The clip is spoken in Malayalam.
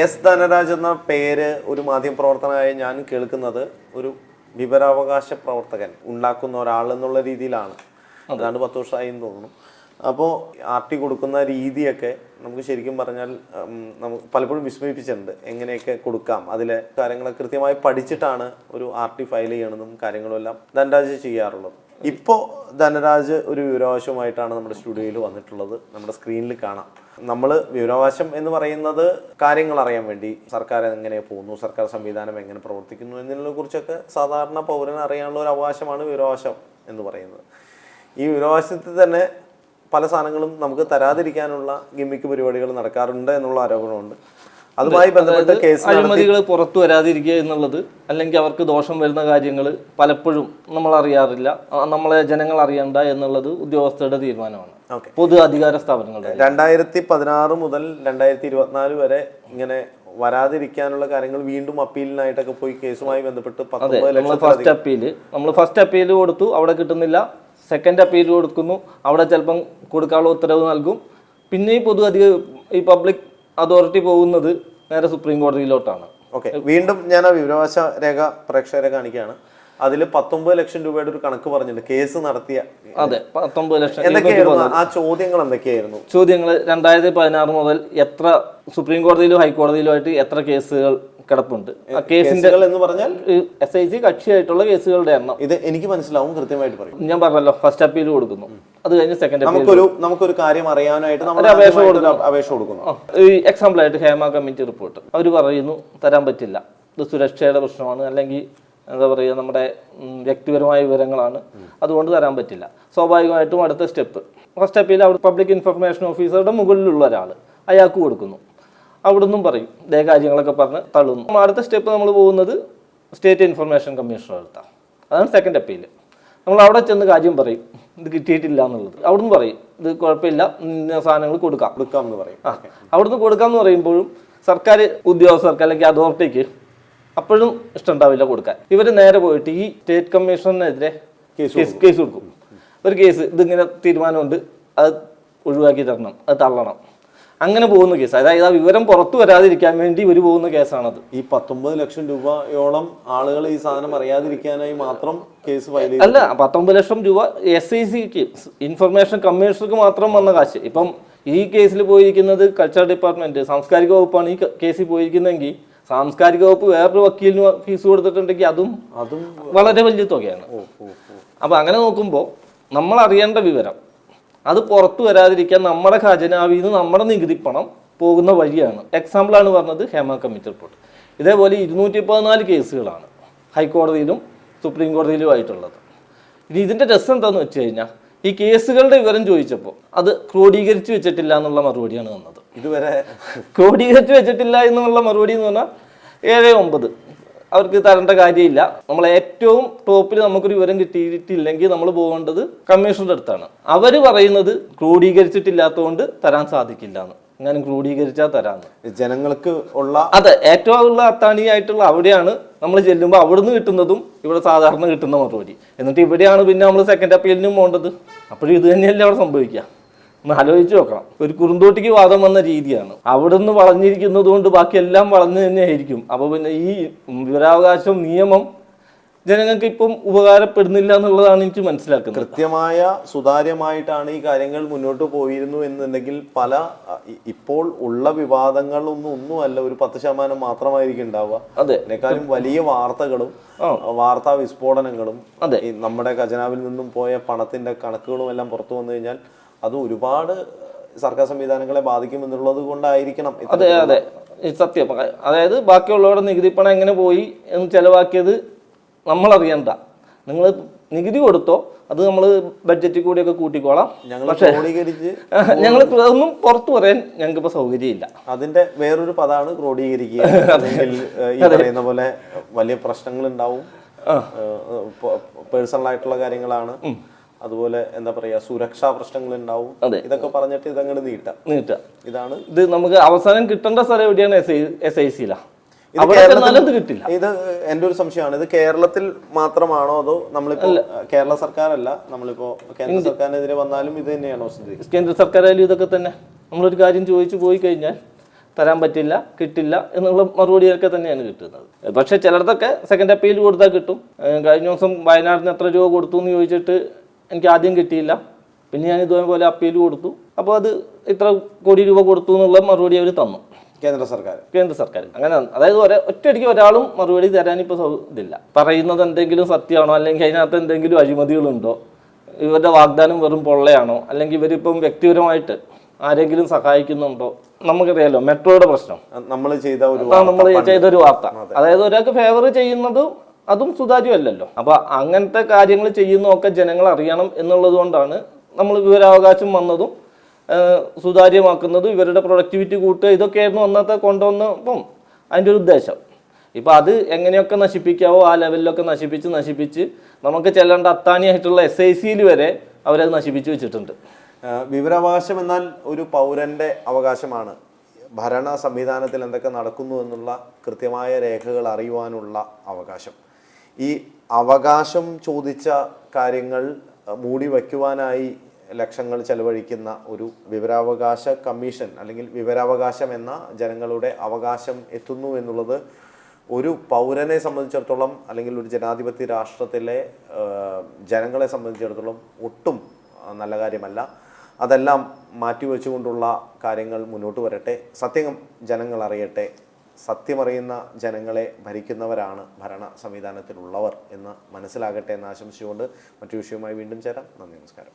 എസ് ധനരാജ് എന്ന പേര് ഒരു മാധ്യമ മാധ്യമപ്രവർത്തകനായ ഞാൻ കേൾക്കുന്നത് ഒരു വിവരാവകാശ പ്രവർത്തകൻ ഉണ്ടാക്കുന്ന ഒരാൾ എന്നുള്ള രീതിയിലാണ്. അതാണ് പത്ത് വർഷമായി എന്ന് തോന്നുന്നു. അപ്പോൾ ആർ ടി കൊടുക്കുന്ന രീതിയൊക്കെ നമുക്ക് ശരിക്കും പറഞ്ഞാൽ നമുക്ക് പലപ്പോഴും വിസ്മയിപ്പിച്ചിട്ടുണ്ട്. എങ്ങനെയൊക്കെ കൊടുക്കാം? അതിലെ കാര്യങ്ങളെ കൃത്യമായി പഠിച്ചിട്ടാണ് ഒരു ആർ ടി ഫയൽ ചെയ്യണതും കാര്യങ്ങളും എല്ലാം ധനരാജ് ചെയ്യാറുള്ളത്. ഇപ്പോൾ ധനരാജ് ഒരു വിവരാവകാശവുമായിട്ടാണ് നമ്മുടെ സ്റ്റുഡിയോയിൽ വന്നിട്ടുള്ളത്. നമ്മുടെ സ്ക്രീനിൽ കാണാം. നമ്മൾ വിവരാവകാശം എന്ന് പറയുന്നത് കാര്യങ്ങൾ അറിയാൻ വേണ്ടി സർക്കാർ എങ്ങനെ പോകുന്നു സർക്കാർ സംവിധാനം എങ്ങനെ പ്രവർത്തിക്കുന്നു എന്നതിനെ കുറിച്ചൊക്കെ സാധാരണ പൗരന് അറിയാനുള്ള ഒരു അവകാശമാണ് വിവരാവകാശം എന്ന് പറയുന്നത്. ഈ വിവരാവകാശത്തിൽ തന്നെ പല സാധനങ്ങളും നമുക്ക് തരാതിരിക്കാനുള്ള ഗിമ്മിക്ക് പരിപാടികൾ നടക്കാറുണ്ട് എന്നുള്ള ആരോപണമുണ്ട്. അതുമായി ബന്ധപ്പെട്ട കേസ് അഴിമതികൾ പുറത്തു വരാതിരിക്കുക എന്നുള്ളത് അല്ലെങ്കിൽ അവർക്ക് ദോഷം വരുന്ന കാര്യങ്ങൾ പലപ്പോഴും നമ്മൾ അറിയാറില്ല നമ്മളെ ജനങ്ങൾ അറിയണ്ട എന്നുള്ളത് ഉദ്യോഗസ്ഥരുടെ തീരുമാനമാണ്. പൊതു അധികാര സ്ഥാപനങ്ങളുടെ രണ്ടായിരത്തി പതിനാറ് മുതൽ രണ്ടായിരത്തി ഇരുപത്തിനാല് വരെ ഇങ്ങനെ വരാതിരിക്കാനുള്ള കാര്യങ്ങൾ വീണ്ടും അപ്പീലിനായിട്ടൊക്കെ പോയി കേസുമായി ബന്ധപ്പെട്ട് നമ്മൾ ഫസ്റ്റ് അപ്പീൽ നമ്മൾ ഫസ്റ്റ് അപ്പീൽ കൊടുത്തു അവിടെ കിട്ടുന്നില്ല. സെക്കൻഡ് അപ്പീൽ കൊടുക്കുന്നു അവിടെ ചിലപ്പം കൊടുക്കാനുള്ള ഉത്തരവ് നൽകും. പിന്നെ ഈ പൊതു അധിക ഈ പബ്ലിക് അതോറിറ്റി പോകുന്നത് നേരെ സുപ്രീം കോടതിയിലോട്ടാണ്. ഓക്കെ വീണ്ടും ഞാൻ ആ വിവരാവകാശ രേഖ പ്രേക്ഷകരെ കാണിക്കുകയാണ്. അതിൽ പത്തൊമ്പത് ലക്ഷം രൂപയുടെ ഒരു കണക്ക് പറഞ്ഞിട്ടുണ്ട് കേസ് നടത്തിയ അതെ പത്തൊമ്പത് ലക്ഷം. എന്തൊക്കെയായിരുന്നു? ആ ചോദ്യങ്ങൾ എന്തൊക്കെയായിരുന്നു? ചോദ്യങ്ങൾ രണ്ടായിരത്തി പതിനാറ് മുതൽ എത്ര സുപ്രീം കോടതിയിലും ഹൈക്കോടതിയിലുമായിട്ട് എത്ര കേസുകൾ കിടപ്പുണ്ട്. ആ കേസിന്റെ കേസുകൾ എന്ന് പറഞ്ഞാൽ? എസ് ഐ സി കക്ഷിയായിട്ടുള്ള കേസുകളുടെ എണ്ണം. ഇത് എനിക്ക് മനസ്സിലാവും കൃത്യമായിട്ട് പറയും. ഞാൻ പറഞ്ഞല്ലോ ഫസ്റ്റ് അപ്പീൽ കൊടുക്കുന്നു. അത് കഴിഞ്ഞ് സെക്കൻഡ് അപ്പീൽ നമുക്കൊരു നമുക്കൊരു കാര്യം അറിയാനായിട്ട് നമ്മൾ ഒരു അപേക്ഷ ആദ്യമായിട്ട് ഒരു അപേക്ഷ കൊടുക്കുന്നു. ഈ എക്സാമ്പിൾ ആയിട്ട് ഹേമ കമ്മിറ്റി റിപ്പോർട്ട് അവർ പറയുന്നു തരാൻ പറ്റില്ല. ഇത് സുരക്ഷയുടെ പ്രശ്നമാണ്. അല്ലെങ്കിൽ എന്താ പറയുക നമ്മുടെ ഉം, വ്യക്തിപരമായ വിവരങ്ങളാണ്. അതുകൊണ്ട് തരാൻ പറ്റില്ല. സ്വാഭാവികമായിട്ടും അടുത്ത സ്റ്റെപ്പ് ഫസ്റ്റ് അപ്പീൽ അവിടെ പബ്ലിക് ഇൻഫർമേഷൻ ഓഫീസറുടെ മുകളിലുള്ള ഒരാൾ അയാൾക്ക് കൊടുക്കുന്നു. അവിടുന്നും പറയും. ഇതേ കാര്യങ്ങളൊക്കെ പറഞ്ഞ് തള്ളുന്നു. അടുത്ത സ്റ്റെപ്പ് നമ്മൾ പോകുന്നത് സ്റ്റേറ്റ് ഇൻഫർമേഷൻ കമ്മീഷണർ അടുത്താണ്. അതാണ് സെക്കൻഡ് അപ്പീൽ നമ്മൾ അവിടെ ചെന്ന് കാര്യം പറയും. ഇത് കിട്ടിയിട്ടില്ല എന്നുള്ളത്. അവിടുന്ന് പറയും. ഇത് കുഴപ്പമില്ല. സാധനങ്ങൾ കൊടുക്കാം. കൊടുക്കാം എന്ന് പറയും. ആ അവിടുന്ന് കൊടുക്കാമെന്ന് പറയുമ്പോഴും സർക്കാർ ഉദ്യോഗസ്ഥർക്ക് അല്ലെങ്കിൽ അതോറിറ്റിക്ക് അപ്പോഴും ഇഷ്ടമുണ്ടാവില്ല കൊടുക്കാൻ. ഇവർ നേരെ പോയിട്ട് ഈ സ്റ്റേറ്റ് കമ്മീഷണറിനെതിരെ കേസ് കേസ് കേസ് കൊടുക്കും. ഒരു കേസ് ഇതിങ്ങനെ തീരുമാനമുണ്ട്. അത് ഒഴിവാക്കി തരണം. അത് തള്ളണം. അങ്ങനെ പോകുന്ന കേസ്. അതായത് ആ വിവരം പുറത്തു വരാതിരിക്കാൻ വേണ്ടി ഇവർ പോകുന്ന കേസാണത്. ഈ പത്തൊമ്പത് ലക്ഷം രൂപയോളം ആളുകൾ ഈ സാധനം അറിയാതിരിക്കാനായി മാത്രം കേസ് ഫയൽ അല്ല പത്തൊമ്പത് ലക്ഷം രൂപ എസ് ഐ സിക്ക് ഇൻഫർമേഷൻ കമ്മീഷണർക്ക് മാത്രം വന്ന കാശ്. ഇപ്പം ഈ കേസിൽ പോയിരിക്കുന്നത് കൾച്ചർ ഡിപ്പാർട്ട്മെന്റ് സാംസ്കാരിക വകുപ്പാണ് ഈ കേസിൽ പോയിരിക്കുന്നതെങ്കിൽ സാംസ്കാരിക വകുപ്പ് വേറൊരു വക്കീലിന് ഫീസ് കൊടുത്തിട്ടുണ്ടെങ്കിൽ അതും അതും വളരെ വലിയ തുകയാണ്. അപ്പം അങ്ങനെ നോക്കുമ്പോൾ നമ്മൾ അറിയേണ്ട വിവരം അത് പുറത്തു വരാതിരിക്കാൻ നമ്മുടെ ഖജനാവിൽ നിന്ന് നമ്മുടെ നികുതി പണം പോകുന്ന വഴിയാണ്. എക്സാമ്പിളാണ് പറഞ്ഞത് ഹേമ കമ്മിറ്റി റിപ്പോർട്ട് ഇതേപോലെ ഇരുന്നൂറ്റി പതിനാല് കേസുകളാണ് ഹൈക്കോടതിയിലും സുപ്രീം കോടതിയിലുമായിട്ടുള്ളത് ഇനി ഇതിന്റെ രസം എന്താണെന്ന് വെച്ച് കഴിഞ്ഞാൽ ഈ കേസുകളുടെ വിവരം ചോദിച്ചപ്പോൾ അത് ക്രോഡീകരിച്ച് വെച്ചിട്ടില്ല എന്നുള്ള മറുപടിയാണ് വന്നത്. ഇതുവരെ ക്രോഡീകരിച്ച് വെച്ചിട്ടില്ല എന്നുള്ള മറുപടി എന്ന് പറഞ്ഞാൽ ഏഴ് ഒമ്പത്. അവർക്ക് തരേണ്ട കാര്യമില്ല. നമ്മൾ ഏറ്റവും ടോപ്പിൽ നമുക്കൊരു വിവരം കിട്ടിയിട്ടില്ലെങ്കിൽ നമ്മൾ പോകേണ്ടത് കമ്മീഷണറുടെ അടുത്താണ്. അവർ പറയുന്നത് ക്രോഡീകരിച്ചിട്ടില്ലാത്തതുകൊണ്ട് തരാൻ സാധിക്കില്ല എന്ന് ഞാൻ ക്രോഡീകരിച്ചാൽ തരാമെന്ന് ജനങ്ങൾക്ക് ഉള്ള അതെ ഏറ്റവും ഉള്ള അത്താണിയായിട്ടുള്ള അവിടെയാണ് നമ്മൾ ചെല്ലുമ്പോൾ അവിടുന്ന് കിട്ടുന്നതും ഇവിടെ സാധാരണ കിട്ടുന്ന മറുപടി. എന്നിട്ട് ഇവിടെയാണ് പിന്നെ നമ്മൾ സെക്കൻഡ് അപ്പീലിനും പോകേണ്ടത് അപ്പോഴും ഇത് തന്നെയല്ലേ അവിടെ സംഭവിക്കുക ഒന്ന് ആലോചിച്ച് നോക്കണം. ഒരു കുറുന്തോട്ടിക്ക് വാദം വന്ന രീതിയാണ്. അവിടുന്ന് വളഞ്ഞിരിക്കുന്നത് കൊണ്ട് ബാക്കിയെല്ലാം വളഞ്ഞു തന്നെയായിരിക്കും അപ്പോൾ പിന്നെ ഈ വിവരാവകാശം നിയമം ജനങ്ങൾക്ക് ഇപ്പം ഉപകാരപ്പെടുന്നില്ല എന്നുള്ളതാണ് എനിക്ക് മനസ്സിലാക്കുന്നത്. കൃത്യമായ സുതാര്യമായിട്ടാണ് ഈ കാര്യങ്ങൾ മുന്നോട്ട് പോയിരുന്നു എന്നുണ്ടെങ്കിൽ പല ഇപ്പോൾ ഉള്ള വിവാദങ്ങളൊന്നും ഒന്നുമല്ല ഒരു പത്ത് ശതമാനം മാത്രമായിരിക്കും ഉണ്ടാവുക. അതെ. അതിനേക്കാളും വലിയ വാർത്തകളും. വാർത്താ വിസ്ഫോടനങ്ങളും അതെ. നമ്മുടെ ഖജനാവിൽ നിന്നും പോയ പണത്തിന്റെ കണക്കുകളും എല്ലാം പുറത്തു വന്നു കഴിഞ്ഞാൽ അത് ഒരുപാട് സർക്കാർ സംവിധാനങ്ങളെ ബാധിക്കും ബാധിക്കുമെന്നുള്ളത് കൊണ്ടായിരിക്കണം അതെ അതെ. സത്യം. അതായത് ബാക്കിയുള്ളവരുടെ നികുതി പണം എങ്ങനെ പോയി എന്ന് ചെലവാക്കിയത് നമ്മളറിയണ്ട. നിങ്ങൾ നികുതി കൊടുത്തോ അത് നമ്മൾ ബഡ്ജറ്റിൽ കൂടിയൊക്കെ കൂട്ടിക്കോളാം. ഞങ്ങൾ ക്രോഡീകരിച്ച് ഞങ്ങൾ ഒന്നും പുറത്തു പറയാൻ ഞങ്ങൾക്ക് ഇപ്പോൾ സൗകര്യമില്ല. അതിന്റെ വേറൊരു പദമാണ് ക്രോഡീകരിക്കുക. പറയുന്ന പോലെ വലിയ പ്രശ്നങ്ങൾ ഉണ്ടാവും പേഴ്സണൽ ആയിട്ടുള്ള കാര്യങ്ങളാണ്. അതുപോലെ എന്താ പറയാ സുരക്ഷാ പ്രശ്നങ്ങൾ ഉണ്ടാവും. ഇതൊക്കെ പറഞ്ഞിട്ട് ഇതങ്ങോട്ട് നീട്ടാം. നീട്ടാം. ഇതാണ് ഇത് നമുക്ക് അവസാനം കിട്ടേണ്ട സ്ഥലം എവിടെയാണ്? എസ് ഐ ഇത് കിട്ടില്ല. ഇത് എന്റെ ഒരു സംശയമാണ്. ഇത് കേരളത്തിൽ മാത്രമാണോ അതോ നമ്മളിപ്പോ കേരള സർക്കാരല്ല? നമ്മളിപ്പോ കേന്ദ്ര സർക്കാരിനെതിരെ വന്നാലും ഇത് തന്നെയാണോ സ്ഥിതി? കേന്ദ്ര സർക്കാരായാലും ഇതൊക്കെ തന്നെ. നമ്മളൊരു കാര്യം ചോദിച്ചു പോയി കഴിഞ്ഞാൽ തരാൻ പറ്റില്ല കിട്ടില്ല എന്നുള്ള മറുപടിയൊക്കെ തന്നെയാണ് കിട്ടുന്നത്. പക്ഷെ ചിലർക്കൊക്കെ സെക്കൻഡ് അപ്പീൽ കൊടുത്താൽ കിട്ടും. കഴിഞ്ഞ ദിവസം വയനാടിന് എത്ര രൂപ കൊടുത്തു എന്ന് ചോദിച്ചിട്ട് എനിക്ക് ആദ്യം കിട്ടിയില്ല. പിന്നെ ഞാൻ ഇതുപോലെ അപ്പീൽ കൊടുത്തു. അപ്പോൾ അത് ഇത്ര കോടി രൂപ കൊടുത്തു എന്നുള്ള മറുപടി അവർ തന്നു. കേന്ദ്ര സർക്കാർ. കേന്ദ്ര സർക്കാർ. അങ്ങനെ അതായത് ഒരേ ഒറ്റയടിക്ക് ഒരാളും മറുപടി തരാൻ ഇപ്പോൾ ഇതില്ല. പറയുന്നത് എന്തെങ്കിലും സത്യമാണോ? അല്ലെങ്കിൽ അതിനകത്ത് എന്തെങ്കിലും അഴിമതികളുണ്ടോ? ഇവരുടെ വാഗ്ദാനം വെറും പൊള്ളയാണോ? അല്ലെങ്കിൽ ഇവരിപ്പം വ്യക്തിപരമായിട്ട് ആരെങ്കിലും സഹായിക്കുന്നുണ്ടോ? നമുക്കറിയാലോ മെട്രോയുടെ പ്രശ്നം. നമ്മൾ ചെയ്ത ഒരു നമ്മൾ ചെയ്തൊരു വാർത്ത അതായത് ഒരാൾക്ക് ഫേവർ ചെയ്യുന്നതും അതും സുതാര്യമല്ലല്ലോ. അപ്പൊ അങ്ങനത്തെ കാര്യങ്ങൾ ചെയ്യുന്നതൊക്കെ ജനങ്ങൾ അറിയണം എന്നുള്ളത് കൊണ്ടാണ് നമ്മൾ വിവരാവകാശം വന്നതും സുതാര്യമാക്കുന്നത് ഇവരുടെ പ്രൊഡക്ടിവിറ്റി കൂട്ടുക ഇതൊക്കെയായിരുന്നു അന്നത്തെ കൊണ്ടുവന്നപ്പം അതിന്റെ ഒരു ഉദ്ദേശം. ഇപ്പം അത് എങ്ങനെയൊക്കെ നശിപ്പിക്കാവോ ആ ലെവലിലൊക്കെ നശിപ്പിച്ച് നശിപ്പിച്ച് നമുക്ക് ചെല്ലേണ്ട അത്താണിയായിട്ടുള്ള എസ് ഐ സിയിൽ വരെ അവരത് നശിപ്പിച്ച് വെച്ചിട്ടുണ്ട്. വിവരാവകാശം എന്നാൽ ഒരു പൗരന്റെ അവകാശമാണ്. ഭരണ സംവിധാനത്തിൽ എന്തൊക്കെ നടക്കുന്നു എന്നുള്ള കൃത്യമായ രേഖകൾ അറിയുവാനുള്ള അവകാശം. ഈ അവകാശം ചോദിച്ച കാര്യങ്ങൾ മൂടി വയ്ക്കുവാനായി ലക്ഷങ്ങൾ ചെലവഴിക്കുന്ന ഒരു വിവരാവകാശ കമ്മീഷൻ അല്ലെങ്കിൽ വിവരാവകാശം എന്ന ജനങ്ങളുടെ അവകാശം എത്തുന്നു എന്നുള്ളത് ഒരു പൗരനെ സംബന്ധിച്ചിടത്തോളം അല്ലെങ്കിൽ ഒരു ജനാധിപത്യ രാഷ്ട്രത്തിലെ ജനങ്ങളെ സംബന്ധിച്ചിടത്തോളം ഒട്ടും നല്ല കാര്യമല്ല. അതെല്ലാം മാറ്റിവെച്ചുകൊണ്ടുള്ള കാര്യങ്ങൾ മുന്നോട്ട് വരട്ടെ. സത്യം ജനങ്ങൾ അറിയട്ടെ. സത്യമറിയുന്ന ജനങ്ങളെ ഭരിക്കുന്നവരാണ് ഭരണ സംവിധാനത്തിലുള്ളവർ എന്ന് മനസ്സിലാകട്ടെ എന്ന് ആശംസിച്ചുകൊണ്ട് മറ്റു വിഷയവുമായി വീണ്ടും ചേരാം. നന്ദി നമസ്കാരം.